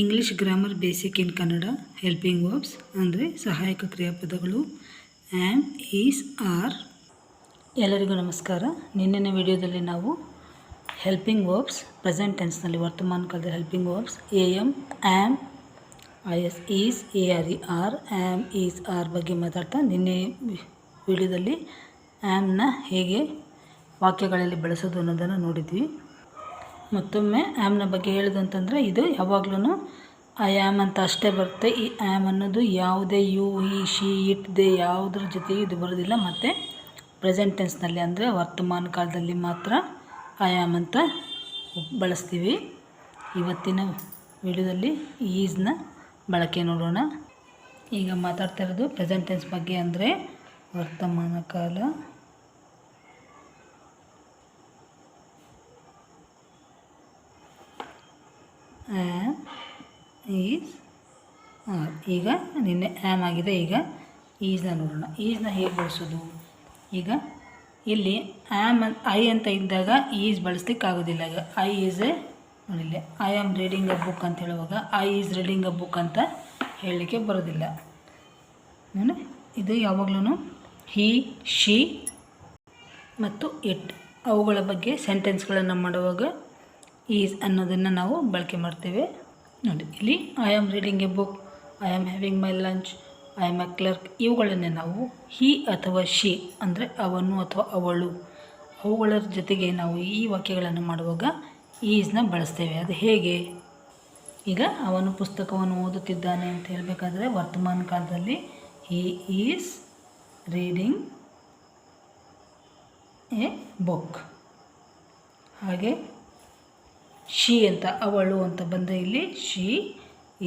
English grammar basic in Kannada helping verbs ಅಂದರೆ ಸಹಾಯಕ ಕ್ರಿಯಾಪದಗಳು. ಆ್ಯಮ್ ಈಸ್ ಆರ್ ಎಲ್ಲರಿಗೂ ನಮಸ್ಕಾರ. ನಿನ್ನೆನ ವಿಡಿಯೋದಲ್ಲಿ ನಾವು ಹೆಲ್ಪಿಂಗ್ ವರ್ಬ್ಸ್ ಪ್ರೆಸೆಂಟ್ ಟೆನ್ಸ್ನಲ್ಲಿ ವರ್ತಮಾನ ಕಾಲದ helping verbs A M am I S is A R E are am is are ಬಗ್ಗೆ ಮಾತಾಡ್ತಾ ನಿನ್ನೆ ವಿಡಿಯೋದಲ್ಲಿ ಆ್ಯಮ್ನ ಹೇಗೆ ವಾಕ್ಯಗಳಲ್ಲಿ ಬಳಸೋದು ಅನ್ನೋದನ್ನು ನೋಡಿದ್ವಿ. ಮತ್ತೊಮ್ಮೆ ಆ್ಯಮ್ನ ಬಗ್ಗೆ ಹೇಳೋದು ಅಂತಂದರೆ ಇದು ಯಾವಾಗ್ಲೂ ಐ ಆ್ಯಮ್ ಅಂತ ಅಷ್ಟೇ ಬರುತ್ತೆ. ಈ ಆ್ಯಮ್ ಅನ್ನೋದು ಯಾವುದೇ ಯು ಈ ಶಿ ಇಟ್ ದೇ ಯಾವುದ್ರ ಜೊತೆಗೆ ಇದು ಬರೋದಿಲ್ಲ. ಮತ್ತು ಪ್ರೆಸೆಂಟೆನ್ಸ್ನಲ್ಲಿ ಅಂದರೆ ವರ್ತಮಾನ ಕಾಲದಲ್ಲಿ ಮಾತ್ರ ಆ ಆ್ಯಮ್ ಅಂತ ಬಳಸ್ತೀವಿ. ಇವತ್ತಿನ ವಿಡಿಯೋದಲ್ಲಿ ಈಸ್ನ ಬಳಕೆ ನೋಡೋಣ. ಈಗ ಮಾತಾಡ್ತಾ ಇರೋದು ಪ್ರೆಸೆಂಟೆನ್ಸ್ ಬಗ್ಗೆ ಅಂದರೆ ವರ್ತಮಾನ ಕಾಲ. ಆ್ಯಮ್ ಈಸ್ ಆರ್ ಈಗ ನಿನ್ನೆ ಆ್ಯಮ್ ಆಗಿದೆ. ಈಗ ಈಸ್ನ ನೋಡೋಣ. ಈಸ್ನ ಹೇಗೆ ಬಳಸೋದು? ಈಗ ಇಲ್ಲಿ ಆ್ಯಮ್ ಐ ಅಂತ ಇದ್ದಾಗ ಈಸ್ ಬಳಸ್ಲಿಕ್ಕಾಗೋದಿಲ್ಲ ಈಗ ಐ ಈಸ್ ಎ ನೋಡಿಲ್ಲ I am reading a book ಅಂತ ಹೇಳುವಾಗ I is reading a book ಅಂತ ಹೇಳಲಿಕ್ಕೆ ಬರೋದಿಲ್ಲ. ನಾನು ಇದು ಯಾವಾಗಲೂ ಹಿ ಶಿ ಮತ್ತು ಇಟ್ ಅವುಗಳ ಬಗ್ಗೆ ಸೆಂಟೆನ್ಸ್ಗಳನ್ನು ಮಾಡುವಾಗ ಈಸ್ ಅನ್ನೋದನ್ನು ನಾವು ಬಳಕೆ ಮಾಡ್ತೇವೆ. ನೋಡಿ, ಇಲ್ಲಿ I am reading a book I am having my lunch I am a clerk ಇವುಗಳನ್ನೇ ನಾವು ಹಿ ಅಥವಾ ಶಿ ಅಂದರೆ ಅವನು ಅಥವಾ ಅವಳು, ಅವುಗಳ ಜೊತೆಗೆ ನಾವು ಈ ವಾಕ್ಯಗಳನ್ನು ಮಾಡುವಾಗ ಈಸ್ನ ಬಳಸ್ತೇವೆ. ಅದು ಹೇಗೆ? ಈಗ ಅವನು ಪುಸ್ತಕವನ್ನು ಓದುತ್ತಿದ್ದಾನೆ ಅಂತ ಹೇಳಬೇಕಾದ್ರೆ ವರ್ತಮಾನ ಕಾಲದಲ್ಲಿ he is reading a book ಹಾಗೆ ಶಿ ಅಂತ ಅವಳು ಅಂತ ಬಂದರೆ ಇಲ್ಲಿ she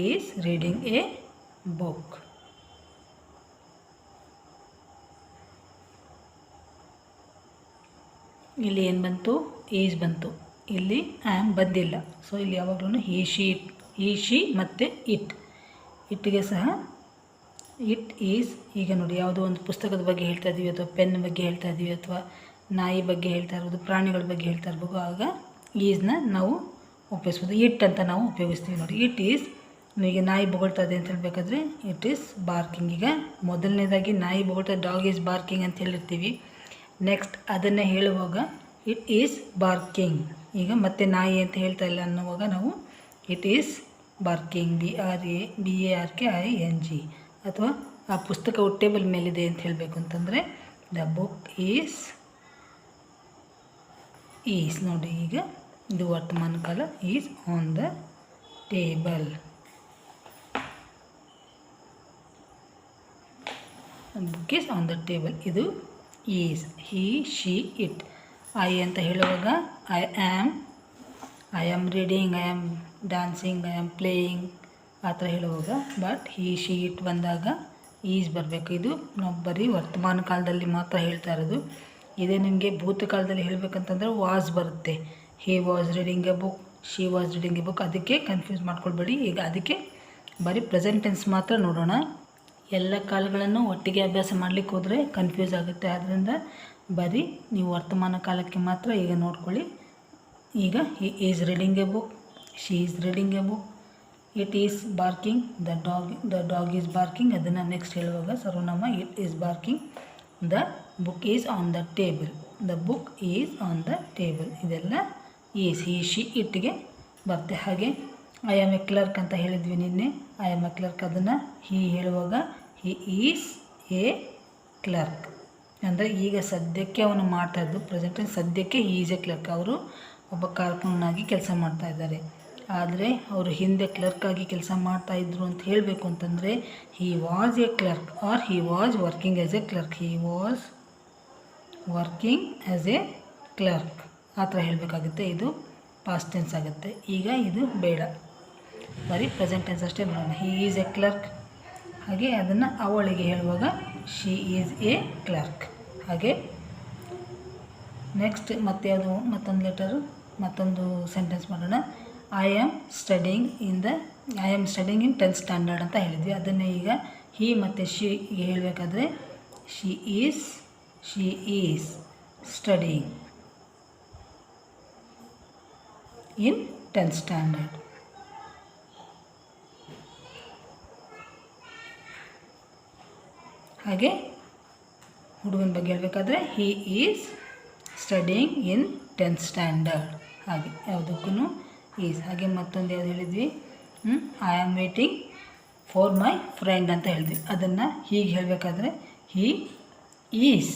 is reading a book. ಇಲ್ಲಿ ಏನು ಬಂತು? ಈಸ್ ಬಂತು. ಇಲ್ಲಿ ಆ್ಯಮ್ ಬಂದಿಲ್ಲ. ಸೊ ಇಲ್ಲಿ ಯಾವಾಗಲೂ ಈ ಶಿ ಇಟ್ ಈ ಶಿ ಮತ್ತು ಇಟ್. ಇಟ್ಗೆ ಸಹ ಇಟ್ ಈಸ್ ಈಗ ನೋಡಿ ಯಾವುದೋ ಒಂದು ಪುಸ್ತಕದ ಬಗ್ಗೆ ಹೇಳ್ತಾ ಇದ್ದೀವಿ ಅಥವಾ ಪೆನ್ ಬಗ್ಗೆ ಹೇಳ್ತಾ ಇದ್ದೀವಿ ಅಥವಾ ನಾಯಿ ಬಗ್ಗೆ ಹೇಳ್ತಾ ಇರ್ಬೋದು, ಪ್ರಾಣಿಗಳ ಬಗ್ಗೆ ಹೇಳ್ತಾ ಇರ್ಬೋದು. ಆಗ ಈಸ್ನ ನಾವು ಉಪಯೋಗಿಸ್ಬೋದು. ಇಟ್ ಅಂತ ನಾವು ಉಪಯೋಗಿಸ್ತೀವಿ ನೋಡಿ. ಇಟ್ ಈಸ್ ಈಗ ನಾಯಿ ಬೊಗಳ್ತಾ ಇದೆ ಅಂತ ಹೇಳಬೇಕಾದ್ರೆ ಇಟ್ ಈಸ್ ಬಾರ್ಕಿಂಗ್. ಈಗ ಮೊದಲನೇದಾಗಿ ನಾಯಿ ಬೊಗಳ್ತಾ, ಡಾಗ್ ಈಸ್ ಬಾರ್ಕಿಂಗ್ ಅಂತ ಹೇಳಿರ್ತೀವಿ. ನೆಕ್ಸ್ಟ್ ಅದನ್ನೇ ಹೇಳುವಾಗ ಇಟ್ ಈಸ್ ಬಾರ್ಕಿಂಗ್. ಈಗ ಮತ್ತೆ ನಾಯಿ ಅಂತ ಹೇಳ್ತಾ ಇಲ್ಲ ಅನ್ನುವಾಗ ನಾವು it is barking. B R A, B A R K, I N G. ಅಥವಾ ಆ ಪುಸ್ತಕವು ಟೇಬಲ್ ಮೇಲಿದೆ ಅಂತ ಹೇಳಬೇಕು ಅಂತಂದರೆ ದ ಬುಕ್ ಈಸ್ ಈಸ್ ನೋಡಿ ಈಗ ಇದು ವರ್ತಮಾನ ಕಾಲ is on the table book is on the table ಇದು is he she it I ಅಂತ ಹೇಳುವಾಗ I am I am reading I am dancing I am playing ಆ ಥರ ಹೇಳುವಾಗ ಬಟ್ ಹಿ ಶಿ ಇಟ್ ಬಂದಾಗ ಈಸ್ ಬರಬೇಕು. ಇದು ನಾವು ಬರೀ ವರ್ತಮಾನ ಕಾಲದಲ್ಲಿ ಮಾತ್ರ ಹೇಳ್ತಾ ಇರೋದು. ಇದೇ ನಿಮಗೆ ಭೂತಕಾಲದಲ್ಲಿ ಹೇಳಬೇಕಂತಂದ್ರೆ ವಾಸ್ ಬರುತ್ತೆ. He was reading a book, she was reading a book. ಅದಕ್ಕೆ ಕನ್ಫ್ಯೂಸ್ ಮಾಡ್ಕೊಳ್ಬೇಡಿ. ಈಗ ಅದಕ್ಕೆ ಬರೀ ಪ್ರೆಸೆಂಟ್ ಟೆನ್ಸ್ ಮಾತ್ರ ನೋಡೋಣ. ಎಲ್ಲ ಕಾಲಗಳನ್ನು ಒಟ್ಟಿಗೆ ಅಭ್ಯಾಸ ಮಾಡಲಿಕ್ಕೆ ಹೋದರೆ ಕನ್ಫ್ಯೂಸ್ ಆಗುತ್ತೆ. ಆದ್ದರಿಂದ ಬರೀ ನೀವು ವರ್ತಮಾನ ಕಾಲಕ್ಕೆ ಮಾತ್ರ ಈಗ ನೋಡ್ಕೊಳ್ಳಿ. ಈಗ he is reading a book she is reading a book it is barking the dog the dog is barking ಅದನ್ನು ನೆಕ್ಸ್ಟ್ ಹೇಳುವಾಗ ಸರ್ವನಾಮ it is barking the book is on the table the book is on the table ಇದೆಲ್ಲ is she, she ಇಟ್ಟಿಗೆ ಬರುತ್ತೆ. ಹಾಗೆ I am a clerk ಅಂತ ಹೇಳಿದ್ವಿ ನಿನ್ನೆ. I am a clerk ಅದನ್ನು ಹೀ ಹೇಳುವಾಗ ಹಿ ಈಸ್ ಎ ಕ್ಲರ್ಕ್ ಅಂದರೆ ಈಗ ಸದ್ಯಕ್ಕೆ ಅವನು ಮಾಡ್ತಾ ಇದ್ದು ಪ್ರೆಸೆಂಟ್ ಸದ್ಯಕ್ಕೆ ಹಿ ಈಸ್ ಎ ಕ್ಲರ್ಕ್ ಅವರು ಒಬ್ಬ ಕಾರ್ಕುನಾಗಿ ಕೆಲಸ ಮಾಡ್ತಾ ಇದ್ದಾರೆ. ಆದರೆ ಅವರು ಹಿಂದೆ ಕ್ಲರ್ಕಾಗಿ ಕೆಲಸ ಮಾಡ್ತಾಯಿದ್ರು ಅಂತ ಹೇಳಬೇಕು ಅಂತಂದರೆ he was a clerk or he was working as a clerk he was working as a clerk ಆ ಥರ ಹೇಳಬೇಕಾಗುತ್ತೆ. ಇದು ಪಾಸ್ಟ್ ಟೆನ್ಸ್ ಆಗುತ್ತೆ. ಈಗ ಇದು ಬೇಡ. ಬರೀ ಪ್ರೆಸೆಂಟ್ ಟೆನ್ಸ್ ಅಷ್ಟೇ ಬರೋಣ ಹಿ ಈಸ್ ಎ ಕ್ಲರ್ಕ್ ಹಾಗೆ ಅದನ್ನು ಅವಳಿಗೆ ಹೇಳುವಾಗ ಶಿ ಈಸ್ ಎ ಕ್ಲರ್ಕ್ ಹಾಗೆ ನೆಕ್ಸ್ಟ್ ಮತ್ತೆ ಅದು ಮತ್ತೊಂದು ಲೆಟರು ಮತ್ತೊಂದು ಸೆಂಟೆನ್ಸ್ ಮಾಡೋಣ. I am studying in the I am studying in tenth standard ಅಂತ ಹೇಳಿದ್ವಿ. ಅದನ್ನೇ ಈಗ ಹಿ ಮತ್ತು ಶಿ ಹೇಳಬೇಕಾದ್ರೆ she is she is studying in 10th standard. ಹಾಗೆ ಹುಡುಗನ ಬಗ್ಗೆ ಹೇಳಬೇಕಾದ್ರೆ he is studying in tenth standard ಹಾಗೆ ಯಾವುದಕ್ಕೂ ಈಸ್ ಹಾಗೆ ಮತ್ತೊಂದು ಯಾವ್ದು ಹೇಳಿದ್ವಿ? I am waiting for my friend ಅಂತ ಹೇಳಿದ್ವಿ. ಅದನ್ನು ಹೀಗೆ ಹೇಳಬೇಕಾದ್ರೆ he is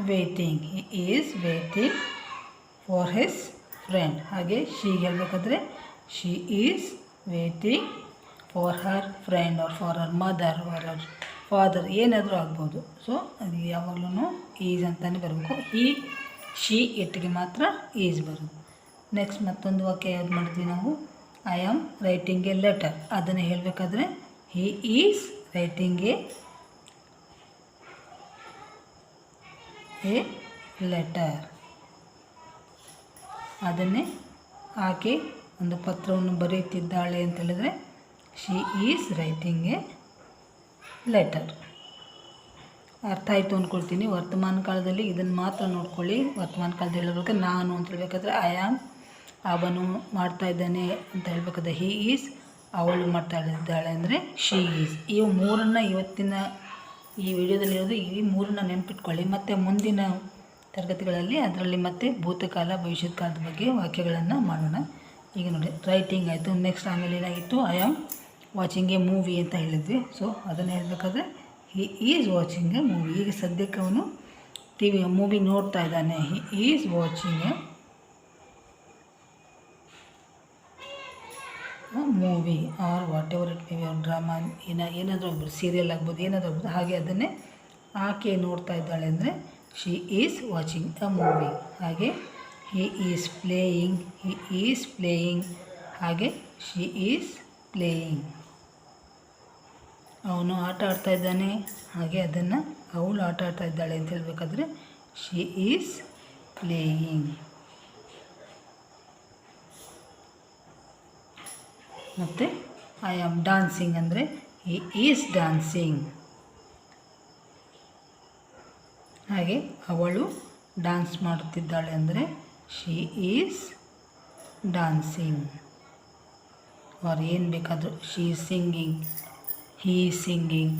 waiting he is waiting for his friend ಹಾಗೆ ಶೀಗೆ ಹೇಳಬೇಕಾದ್ರೆ she is waiting for her friend or for her mother or her father ಏನಾದರೂ ಆಗ್ಬೋದು. ಸೊ ಅದು ಯಾವಾಗಲೂ ಈಸ್ ಅಂತಲೇ ಬರಬೇಕು. ಈ ಶಿ ಇಟ್ಟಿಗೆ ಮಾತ್ರ ಈಸ್ ಬರೋದು ನೆಕ್ಸ್ಟ್ ಮತ್ತೊಂದು ವಾಕ್ಯ ಯಾವ್ದು ಮಾಡಿದ್ವಿ ನಾವು? I am writing a letter ಅದನ್ನು ಹೇಳಬೇಕಾದ್ರೆ he is writing a a letter. ಅದನ್ನೇ ಆಕೆ ಒಂದು ಪತ್ರವನ್ನು ಬರೆಯುತ್ತಿದ್ದಾಳೆ ಅಂತ ಹೇಳಿದ್ರೆ, she is writing a letter. ಅರ್ಥ ಆಯಿತು ಅಂದ್ಕೊಳ್ತೀನಿ ವರ್ತಮಾನ ಕಾಲದಲ್ಲಿ ಇದನ್ನು ಮಾತ್ರ ನೋಡ್ಕೊಳ್ಳಿ. ವರ್ತಮಾನ ಕಾಲದಲ್ಲಿ ಹೇಳಬೇಕು ನಾನು ಅಂತ ಹೇಳಬೇಕಾದ್ರೆ, ಐ ಆಮ್ ಅವನು ಮಾಡ್ತಾ ಇದ್ದಾನೆ ಅಂತ ಹೇಳ್ಬೇಕಾದ್ರೆ, ಹಿ ಈಸ್ ಅವಳು ಮಾಡ್ತಾ ಇದ್ದಾಳೆ ಅಂದರೆ, ಶಿ ಈಸ್. ಇವು ಮೂರನ್ನು ಇವತ್ತಿನ ಈ ವಿಡಿಯೋದಲ್ಲಿ ಇರೋದು ಈ ಮೂರನ್ನ ನೆನಪಿಟ್ಕೊಳ್ಳಿ. ಮತ್ತು ಮುಂದಿನ ತರಗತಿಗಳಲ್ಲಿ ಅದರಲ್ಲಿ ಮತ್ತೆ ಭೂತಕಾಲ ಭವಿಷ್ಯದ ಕಾಲದ ಬಗ್ಗೆ ವಾಕ್ಯಗಳನ್ನು ಮಾಡೋಣ. ಈಗ ನೋಡಿ ರೈಟಿಂಗ್ ಆಯಿತು. ನೆಕ್ಸ್ಟ್ ಆಮೇಲೆ ಏನಾಗಿತ್ತು? I am watching a movie ಅಂತ ಹೇಳಿದ್ವಿ. ಸೊ ಅದನ್ನು ಹೇಳಬೇಕಾದ್ರೆ he is watching a movie ಈಗ ಸದ್ಯಕ್ಕೆ ಅವನು ಟಿ ವಿ ಮೂವಿ ನೋಡ್ತಾ ಇದ್ದಾನೆ. He is watching a movie or whatever it may be ಅವ್ರ ಡ್ರಾಮಾ, ಏನ, ಏನಾದರೂ ಆಗ್ಬೋದು ಸೀರಿಯಲ್ ಆಗ್ಬೋದು, ಏನಾದರೂ ಆಗ್ಬೋದು, ಹಾಗೆ ಅದನ್ನೇ ಆಕೆ ನೋಡ್ತಾ ಇದ್ದಾಳೆ ಅಂದರೆ she is watching a movie ಹಾಗೆ he is playing he is playing ಹಾಗೆ ಶಿ ಈಸ್ ಪ್ಲೇಯಿಂಗ್ ಅವನು ಆಟ ಆಡ್ತಾ ಇದ್ದಾನೆ, ಹಾಗೆ ಅದನ್ನು ಅವಳು ಆಟ ಆಡ್ತಾ ಇದ್ದಾಳೆ ಅಂತ ಹೇಳಬೇಕಾದ್ರೆ ಶಿ ಈಸ್ ಪ್ಲೇಯಿಂಗ್ ಮತ್ತು ಐ ಆಮ್ ಡಾನ್ಸಿಂಗ್ ಅಂದರೆ ಹಿ ಈಸ್ ಡಾನ್ಸಿಂಗ್ ಹಾಗೆ ಅವಳು ಡ್ಯಾನ್ಸ್ ಮಾಡುತ್ತಿದ್ದಾಳೆ ಅಂದರೆ ಶಿ ಈಸ್ ಡಾನ್ಸಿಂಗ್ ಅವ್ರು ಏನು ಬೇಕಾದರೂ ಶಿ ಸಿಂಗಿಂಗ್ ಹೀ ಸಿಂಗಿಂಗ್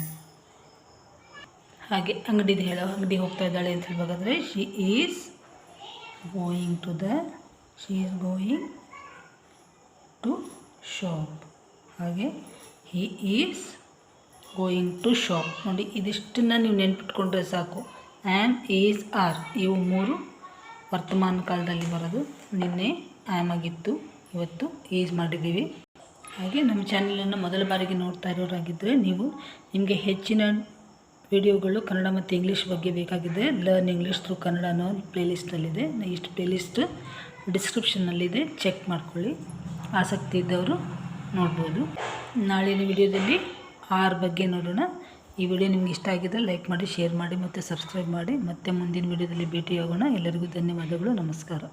ಹಾಗೆ ಅಂಗಡಿದು ಹೇಳೋ, ಅಂಗಡಿ ಹೋಗ್ತಾ ಇದ್ದಾಳೆ ಅಂತ ಹೇಳ್ಬೇಕಾದ್ರೆ she is going to the she is going to shop ಹಾಗೆ he is going to shop ನೋಡಿ, ಇದಿಷ್ಟನ್ನು ನೀವು ನೆನ್ಪಿಟ್ಕೊಂಡ್ರೆ ಸಾಕು. ಆ್ಯಮ್ ಈಸ್ ಆರ್ ಇವು ಮೂರು ವರ್ತಮಾನ ಕಾಲದಲ್ಲಿ ಬರೋದು. ನಿನ್ನೆ ಆ್ಯಮ್ ಆಗಿತ್ತು. ಇವತ್ತು ಈಸ್ ಮಾಡಿದ್ದೀವಿ. ಹಾಗೆ, ನಮ್ಮ ಚಾನಲನ್ನು ಮೊದಲ ಬಾರಿಗೆ ನೋಡ್ತಾ ಇರೋರಾಗಿದ್ದರೆ ನೀವು ನಿಮಗೆ ಹೆಚ್ಚಿನ ವಿಡಿಯೋಗಳು ಕನ್ನಡ ಮತ್ತು ಇಂಗ್ಲೀಷ್ ಬಗ್ಗೆ ಬೇಕಾಗಿದೆ ಲರ್ನ್ ಇಂಗ್ಲೀಷ್ ಥ್ರೂ ಕನ್ನಡ ಅನ್ನೋ ಪ್ಲೇಲಿಸ್ಟಲ್ಲಿದೆ ಇಷ್ಟು ಪ್ಲೇಲಿಸ್ಟ್ ಡಿಸ್ಕ್ರಿಪ್ಷನ್ನಲ್ಲಿದೆ ಚೆಕ್ ಮಾಡ್ಕೊಳ್ಳಿ. ಆಸಕ್ತಿ ಇದ್ದವರು ನೋಡ್ಬೋದು. ನಾಳಿನ ವಿಡಿಯೋದಲ್ಲಿ ಆರ್ ಬಗ್ಗೆ ನೋಡೋಣ. ಈ ವಿಡಿಯೋ ನಿಮ್ಗೆ ಇಷ್ಟ ಆಗಿದ್ದರೆ ಲೈಕ್ ಮಾಡಿ ಶೇರ್ ಮಾಡಿ ಮತ್ತು ಸಬ್ಸ್ಕ್ರೈಬ್ ಮಾಡಿ ಮತ್ತೆ ಮುಂದಿನ ವಿಡಿಯೋದಲ್ಲಿ ಭೇಟಿಯಾಗೋಣ. ಎಲ್ಲರಿಗೂ ಧನ್ಯವಾದಗಳು, ನಮಸ್ಕಾರ.